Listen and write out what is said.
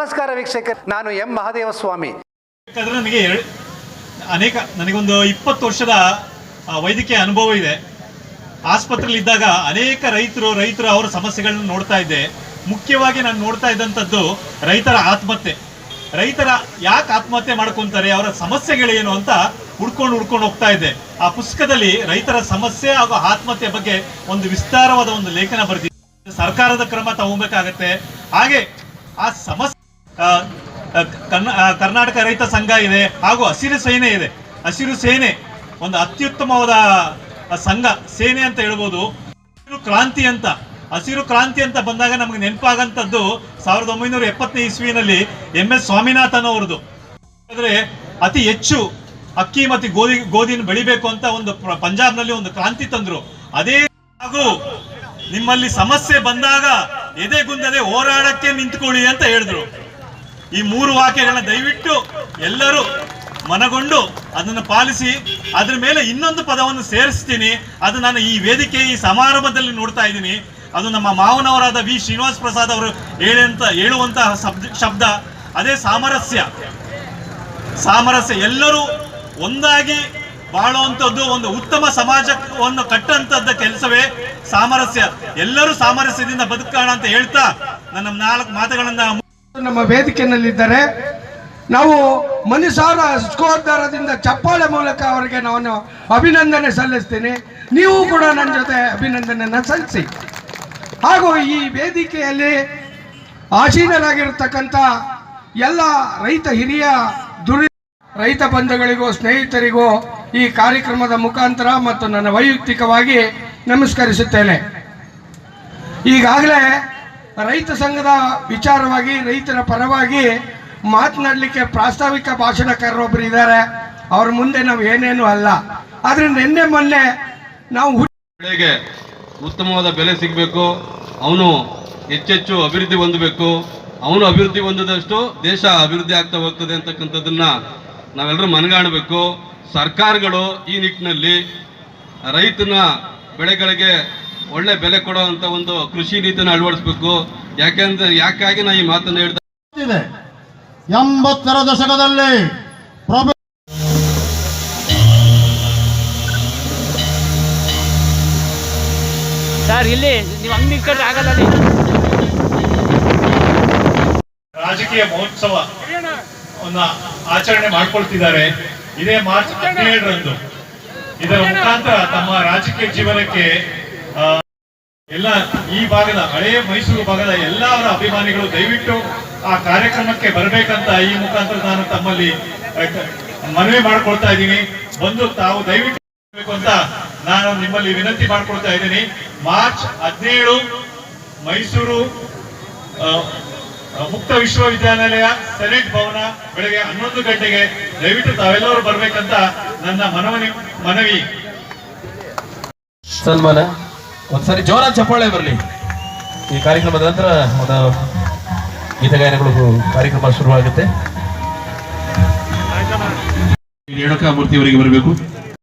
ವೀಕ್ಷಕ ನಾನು ಎಂ. ಮಹಾದೇವ ಸ್ವಾಮಿ ನನಗೆ ಅನೇಕ, ನನಗೊಂದು ಇಪ್ಪತ್ತು ವರ್ಷದ ವೈದ್ಯಕೀಯ ಅನುಭವ ಇದೆ. ಆಸ್ಪತ್ರೆಯಲ್ಲಿ ಇದ್ದಾಗ ಅನೇಕ ರೈತರು ರೈತರು ಅವರ ಸಮಸ್ಯೆಗಳನ್ನು ನೋಡ್ತಾ ಇದ್ದೆ. ಮುಖ್ಯವಾಗಿ ನಾನು ನೋಡ್ತಾ ಇದ್ದಂಥದ್ದು ರೈತರ ಆತ್ಮಹತ್ಯೆ. ರೈತರ ಯಾಕೆ ಆತ್ಮಹತ್ಯೆ ಮಾಡ್ಕೊಂತಾರೆ, ಅವರ ಸಮಸ್ಯೆಗಳೇನು ಅಂತ ಹುಡ್ಕೊಂಡು ಹುಡ್ಕೊಂಡು ಹೋಗ್ತಾ ಇದ್ದೆ. ಆ ಪುಸ್ತಕದಲ್ಲಿ ರೈತರ ಸಮಸ್ಯೆ ಹಾಗೂ ಆತ್ಮಹತ್ಯೆ ಬಗ್ಗೆ ಒಂದು ವಿಸ್ತಾರವಾದ ಒಂದು ಲೇಖನ ಬರೆದಿದೆ. ಸರ್ಕಾರದ ಕ್ರಮ ತಗೋಬೇಕಾಗತ್ತೆ. ಹಾಗೆ ಆ ಸಮಸ್ಯೆ ಕರ್ನಾಟಕ ರೈತ ಸಂಘ ಇದೆ, ಹಾಗೂ ಹಸಿರು ಸೇನೆ ಇದೆ. ಹಸಿರು ಸೇನೆ ಒಂದು ಅತ್ಯುತ್ತಮವಾದ ಸಂಘ, ಸೇನೆ ಅಂತ ಹೇಳ್ಬೋದು. ಹಸಿರು ಕ್ರಾಂತಿ ಅಂತ, ಹಸಿರು ಕ್ರಾಂತಿ ಅಂತ ಬಂದಾಗ ನಮಗೆ ನೆನಪಾಗಂಥದ್ದು ಸಾವಿರದ ಒಂಬೈನೂರ ಎಪ್ಪತ್ತನೇ ಇಸ್ವಿನಲ್ಲಿ ಎಂ ಎಸ್ ಸ್ವಾಮಿನಾಥನ್ ಅವ್ರದ್ದು. ಆದರೆ ಅತಿ ಹೆಚ್ಚು ಅಕ್ಕಿ ಮತ್ತು ಗೋಧಿ, ಗೋಧಿನ ಬೆಳಿಬೇಕು ಅಂತ ಒಂದು ಪಂಜಾಬ್ನಲ್ಲಿ ಒಂದು ಕ್ರಾಂತಿ ತಂದ್ರು. ಅದೇ ಹಾಗೂ ನಿಮ್ಮಲ್ಲಿ ಸಮಸ್ಯೆ ಬಂದಾಗ ಎದೆಗುಂದದೆ ಹೋರಾಡಕ್ಕೆ ನಿಂತ್ಕೊಳ್ಳಿ ಅಂತ ಹೇಳಿದ್ರು. ಈ ಮೂರು ವಾಕ್ಯಗಳನ್ನ ದಯವಿಟ್ಟು ಎಲ್ಲರೂ ಮನಗೊಂಡು ಅದನ್ನು ಪಾಲಿಸಿ, ಅದ್ರ ಮೇಲೆ ಇನ್ನೊಂದು ಪದವನ್ನು ಸೇರಿಸ್ತೀನಿ. ಅದು ನಾನು ಈ ವೇದಿಕೆ ಈ ಸಮಾರಂಭದಲ್ಲಿ ನೋಡ್ತಾ ಇದ್ದೀನಿ. ಅದು ನಮ್ಮ ಮಾವನವರಾದ ವಿ. ಶ್ರೀನಿವಾಸ್ ಪ್ರಸಾದ್ ಅವರು ಹೇಳಂತ ಹೇಳುವಂತಹ ಶಬ್ದ. ಅದೇ ಸಾಮರಸ್ಯ. ಸಾಮರಸ್ಯ. ಎಲ್ಲರೂ ಒಂದಾಗಿ ಬಾಳುವಂಥದ್ದು ಒಂದು ಉತ್ತಮ ಸಮಾಜವನ್ನು ಕಟ್ಟಂತದ್ದ ಕೆಲಸವೇ ಸಾಮರಸ್ಯ. ಎಲ್ಲರೂ ಸಾಮರಸ್ಯದಿಂದ ಬದುಕೋಣ ಅಂತ ಹೇಳ್ತಾ ನನ್ನ ನಾಲ್ಕು ಮಾತುಗಳನ್ನ ನಮ್ಮ ವೇದಿಕೆಯಲ್ಲಿದ್ದಾರೆ ನಾವು ಮನುಸಾರ ಸ್ಕೋದ್ದಾರದಿಂದ ಚಪ್ಪಾಳೆ ಮೂಲಕ ಅವರಿಗೆ ನಾನು ಅಭಿನಂದನೆ ಸಲ್ಲಿಸ್ತೀನಿ. ನೀವು ಕೂಡ ನನ್ನ ಜೊತೆ ಅಭಿನಂದನೆಯನ್ನು ಸಲ್ಲಿಸಿ. ಹಾಗೂ ಈ ವೇದಿಕೆಯಲ್ಲಿ ಆಸೀನರಾಗಿರ್ತಕ್ಕಂಥ ಎಲ್ಲ ರೈತ ಹಿರಿಯ, ದುರಿ ರೈತ ಬಂಧುಗಳಿಗೂ, ಸ್ನೇಹಿತರಿಗೂ ಈ ಕಾರ್ಯಕ್ರಮದ ಮುಖಾಂತರ ಮತ್ತು ನನ್ನ ವೈಯಕ್ತಿಕವಾಗಿ ನಮಸ್ಕರಿಸುತ್ತೇನೆ. ಈಗಾಗಲೇ ರೈತ ಸಂಘದ ವಿಚಾರವಾಗಿ, ರೈತರ ಪರವಾಗಿ ಮಾತನಾಡಲಿಕ್ಕೆ ಪ್ರಾಸ್ತಾವಿಕ ಭಾಷಣಕಾರರೊಬ್ಬರು ಇದ್ದಾರೆ. ಅವ್ರ ಮುಂದೆ ನಾವು ಏನೇನು ಅಲ್ಲ. ಆದರೆ ನಿನ್ನೆ ಮೊನ್ನೆ ನಾವು ಬೆಳೆಗೆ ಉತ್ತಮವಾದ ಬೆಲೆ ಸಿಗಬೇಕು. ಅವನು ಹೆಚ್ಚೆಚ್ಚು ಅಭಿವೃದ್ಧಿ ಹೊಂದಬೇಕು. ಅವನು ಅಭಿವೃದ್ಧಿ ಹೊಂದಿದಷ್ಟು ದೇಶ ಅಭಿವೃದ್ಧಿ ಆಗ್ತಾ ಹೋಗ್ತದೆ ಅಂತಕ್ಕಂಥದ್ದನ್ನ ನಾವೆಲ್ಲರೂ ಮನಗಾಣಬೇಕು. ಸರ್ಕಾರಗಳು ಈ ನಿಟ್ಟಿನಲ್ಲಿ ರೈತನ ಬೆಳೆಗಳಿಗೆ ಒಳ್ಳೆ ಬೆಲೆ ಕೊಡುವಂತ ಒಂದು ಕೃಷಿ ನೀತಿನ ಅಳವಡಿಸ್ಬೇಕು. ಯಾಕೆಂದ್ರೆ ಯಾಕಾಗಿ ನಾ ಈ ಮಾತನ್ನು ಹೇಳ್ತಾ ಇದೆ. ಎಂಬತ್ತರ ದಶಕದಲ್ಲಿ ಪ್ರಭು ಸರ್ ಇಲ್ಲಿ ನೀವು ಹಂಗೆ ನಿಂತ್ಕೊಂಡ್ರೆ ಆಗಲ್ಲ ರಾಜಕೀಯ ಮಹೋತ್ಸವ ಆಚರಣೆ ಮಾಡ್ಕೊಳ್ತಿದ್ದಾರೆ. ಇದೇ ಮಾರ್ಚ್ ಹದಿನೇಳರಂದು. ಇದರ ಮುಖಾಂತರ ತಮ್ಮ ರಾಜಕೀಯ ಜೀವನಕ್ಕೆ ಆ, ಎಲ್ಲ ಈ ಭಾಗದ ಹಳೆಯ ಮೈಸೂರು ಭಾಗದ ಎಲ್ಲರ ಅಭಿಮಾನಿಗಳು ದಯವಿಟ್ಟು ಆ ಕಾರ್ಯಕ್ರಮಕ್ಕೆ ಬರಬೇಕಂತ ಈ ಮುಖಾಂತರ ನಾನು ತಮ್ಮಲ್ಲಿ ಮನವಿ ಮಾಡ್ಕೊಳ್ತಾ ಇದ್ದೀನಿ. ಬಂದು ತಾವು ದಯವಿಟ್ಟು ಅಂತ ನಾನು ನಿಮ್ಮಲ್ಲಿ ವಿನಂತಿ ಮಾಡ್ಕೊಳ್ತಾ ಇದ್ದೀನಿ. ಮಾರ್ಚ್ ಹದಿನೇಳು, ಮೈಸೂರು ಮುಕ್ತ ವಿಶ್ವವಿದ್ಯಾನಿಲಯ, ಸೆನೆಟ್ ಭವನ ಬೆಳಗ್ಗೆ ಹನ್ನೊಂದು ಗಂಟೆಗೆ. ದಯವಿಟ್ಟು ತಾವೆಲ್ಲರೂ ಬರ್ಬೇಕಂತ ನನ್ನ ಮನವಿ ಮನವಿ. ಸನ್ಮಾನ. ಒಂದ್ಸರಿ ಜೋರಾಗಿ ಚಪ್ಪಾಳೆ ಬರಲಿ. ಈ ಕಾರ್ಯಕ್ರಮದ ನಂತರ ಒಂದು ಗೀತಗಾಯನಗಳು ಕಾರ್ಯಕ್ರಮ ಶುರುವಾಗುತ್ತೆ. ರೇಣುಕಾ ಮೂರ್ತಿ ಅವರಿಗೆ ಬರಬೇಕು.